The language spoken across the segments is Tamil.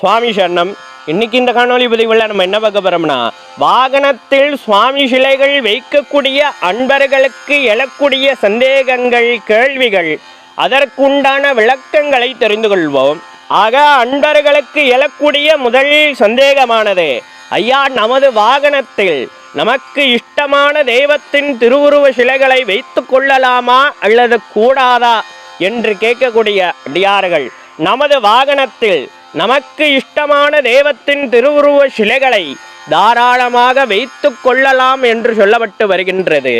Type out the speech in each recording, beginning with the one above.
சுவாமி சரணம். இன்னைக்கு இந்த காணொளி பதிவில் நம்ம என்ன பார்க்க போறோம்னா வாகனத்தில் சுவாமி சிலைகள் வைக்கக்கூடிய அன்பர்களுக்கு எழக்கூடிய சந்தேகங்கள் கேள்விகள் அதற்குண்டான விளக்கங்களை தெரிந்து கொள்வோம். ஆக அன்பர்களுக்கு எழக்கூடிய முதல் சந்தேகமானது ஐயா நமது வாகனத்தில் நமக்கு இஷ்டமான தெய்வத்தின் திருவுருவ சிலைகளை வைத்து கொள்ளலாமா அல்லது கூடாதா என்று கேட்கக்கூடிய அடியார்கள் நமது வாகனத்தில் நமக்கு இஷ்டமான தெய்வத்தின் திருவுருவ சிலைகளை தாராளமாக வைத்து கொள்ளலாம் என்று சொல்லப்பட்டு வருகின்றது.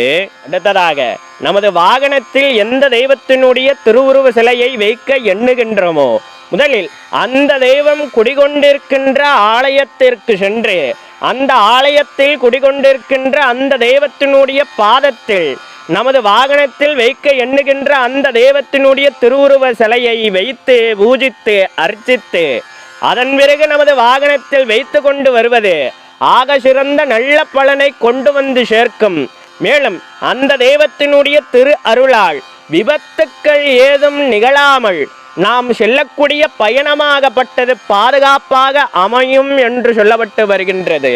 அடுத்ததாக நமது வாகனத்தில் எந்த தெய்வத்தினுடைய திருவுருவ சிலையை வைக்க எண்ணுகின்றோமோ முதலில் அந்த தெய்வம் குடிகொண்டிருக்கின்ற ஆலயத்திற்கு சென்று அந்த ஆலயத்தில் குடிகொண்டிருக்கின்ற அந்த தெய்வத்தினுடைய பாதத்தில் நமது வாகனத்தில் வைக்க எண்ணுகின்ற அந்த தெய்வத்தினுடைய திருவுருவ சிலையை வைத்து பூஜித்து அர்ச்சித்து அதன் பிறகு நமது வாகனத்தில் வைத்து கொண்டு வருவது ஆக சிறந்த நல்ல பலனை கொண்டு வந்து சேர்க்கும். மேலும் அந்த தெய்வத்தினுடைய திரு அருளால் விபத்துக்கள் ஏதும் நிகழாமல் நாம் செல்லக்கூடிய பயணமாகப்பட்டது பாதுகாப்பாக அமையும் என்று சொல்லப்பட்டு வருகின்றது.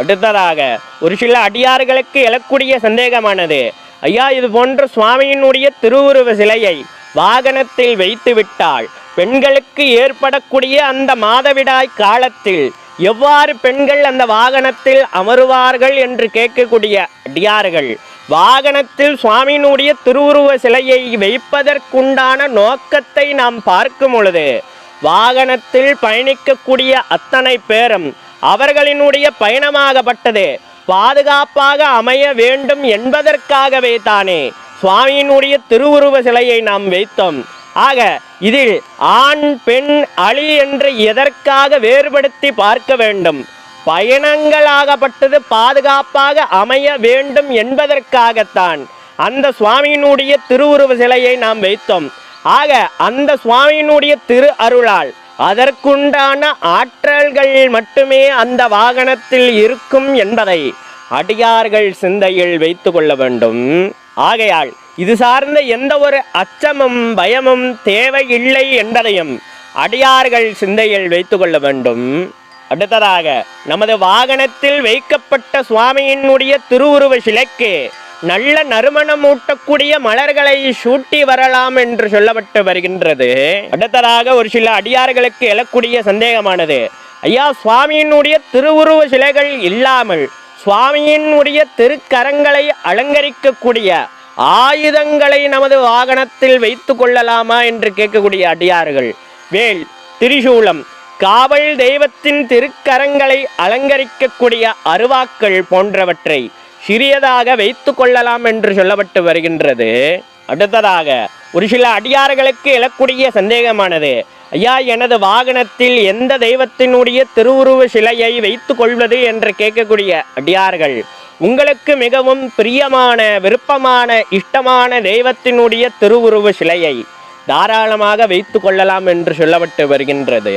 அடுத்ததாக ஒரு சில அடியார்களுக்கு எழக்கூடிய சந்தேகமானது. ஐயா இது போன்ற சுவாமியினுடைய திருவுருவ சிலையை வாகனத்தில் வைத்து விட்டால் பெண்களுக்கு ஏற்படக்கூடிய அந்த மாதவிடாய் காலத்தில் எவ்வாறு பெண்கள் அந்த வாகனத்தில் அமருவார்கள் என்று கேட்கக்கூடிய அடியார்கள் வாகனத்தில் சுவாமியினுடைய திருவுருவ சிலையை வைப்பதற்குண்டான நோக்கத்தை நாம் பார்க்கும் பொழுது வாகனத்தில் பயணிக்கக்கூடிய அத்தனை பேரும் அவர்களினுடைய பயணமாகப்பட்டது. பாதுகாப்பாக அமைய வேண்டும் என்பதற்காகவே தானே சுவாமியினுடைய திருவுருவ சிலையை நாம் வைத்தோம். ஆக இதில் ஆண் பெண் அழி என்று எதற்காக வேறுபடுத்தி பார்க்க வேண்டும்? பயணங்களாகப்பட்டது பாதுகாப்பாக அமைய வேண்டும் என்பதற்காகத்தான் அந்த சுவாமியினுடைய திருவுருவ சிலையை நாம் வைத்தோம். ஆக அந்த சுவாமியினுடைய திரு அருளால் அதற்குண்டான ஆற்றல்கள் மட்டுமே அந்த வாகனத்தில் இருக்கும் என்பதை அடியார்கள் சிந்தையில் வைத்து கொள்ள வேண்டும். ஆகையால் இது சார்ந்த எந்த ஒரு அச்சமும் பயமும் தேவையில்லை என்பதையும் அடியார்கள் சிந்தையில் வைத்து கொள்ள வேண்டும். அடுத்ததாக நமது வாகனத்தில் வைக்கப்பட்ட சுவாமியினுடைய திருவுருவ சிலைக்கு நல்ல நறுமணம் ஊட்டக்கூடிய மலர்களை சூட்டி வரலாம் என்று சொல்லப்பட்டு வருகின்றது. அடுத்ததாக ஒரு சில அடியார்களுக்கு எழக்கூடிய சந்தேகமானது. ஐயா சுவாமியினுடைய திருவுருவ சிலைகள் இல்லாமல் சுவாமியினுடைய திருக்கரங்களை அலங்கரிக்கக்கூடிய ஆயுதங்களை நமது வாகனத்தில் வைத்து கொள்ளலாமா என்று கேட்கக்கூடிய அடியார்கள். வேல் திரிசூலம் காவல் தெய்வத்தின் திருக்கரங்களை அலங்கரிக்கக்கூடிய அருவாக்கள் போன்றவற்றை சிறியதாக வைத்து கொள்ளலாம் என்று சொல்லப்பட்டு வருகின்றது. அடுத்ததாக ஒரு சில அடியார்களுக்கு எழக்கூடிய சந்தேகமானது. ஐயா எனது வாகனத்தில் எந்த தெய்வத்தினுடைய திருவுருவ சிலையை வைத்து கொள்வது என்று கேட்கக்கூடிய அடியார்கள் உங்களுக்கு மிகவும் பிரியமான விருப்பமான இஷ்டமான தெய்வத்தினுடைய திருவுருவ சிலையை தாராளமாக வைத்து கொள்ளலாம் என்று சொல்லப்பட்டு வருகின்றது.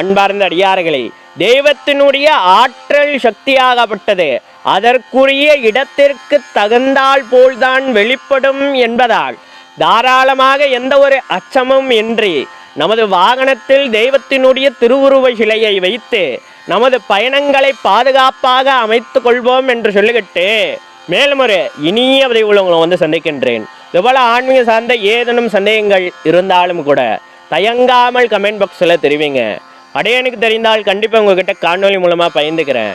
அன்பார்ந்த அடியார்களே தெய்வத்தினுடைய ஆற்றல் சக்தியாகப்பட்டது. அதற்குரிய இடத்திற்கு தகுந்தால் போல்தான் வெளிப்படும் என்பதால் தாராளமாக எந்த ஒரு அச்சமும் இன்றி நமது வாகனத்தில் தெய்வத்தினுடைய திருவுருவ சிலையை வைத்து நமது பயணங்களை பாதுகாப்பாக அமைத்து கொள்வோம் என்று சொல்லிக்கிட்டு மேலும் ஒரு இனிய உதவி உங்களை வந்து சந்திக்கின்றேன். இதுபோல ஆன்மீக சார்ந்த ஏதேனும் சந்தேகங்கள் இருந்தாலும் கூட தயங்காமல் கமெண்ட் பாக்ஸில் தெரிவிங்க. அடையனுக்கு தெரிந்தால் கண்டிப்பாக உங்ககிட்ட காணொலி மூலமாக பயந்துக்கிறேன்.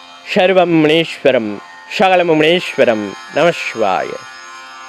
സർവം മുണീശ്വരം സകലമുണീശ്വരം നമശ്വായ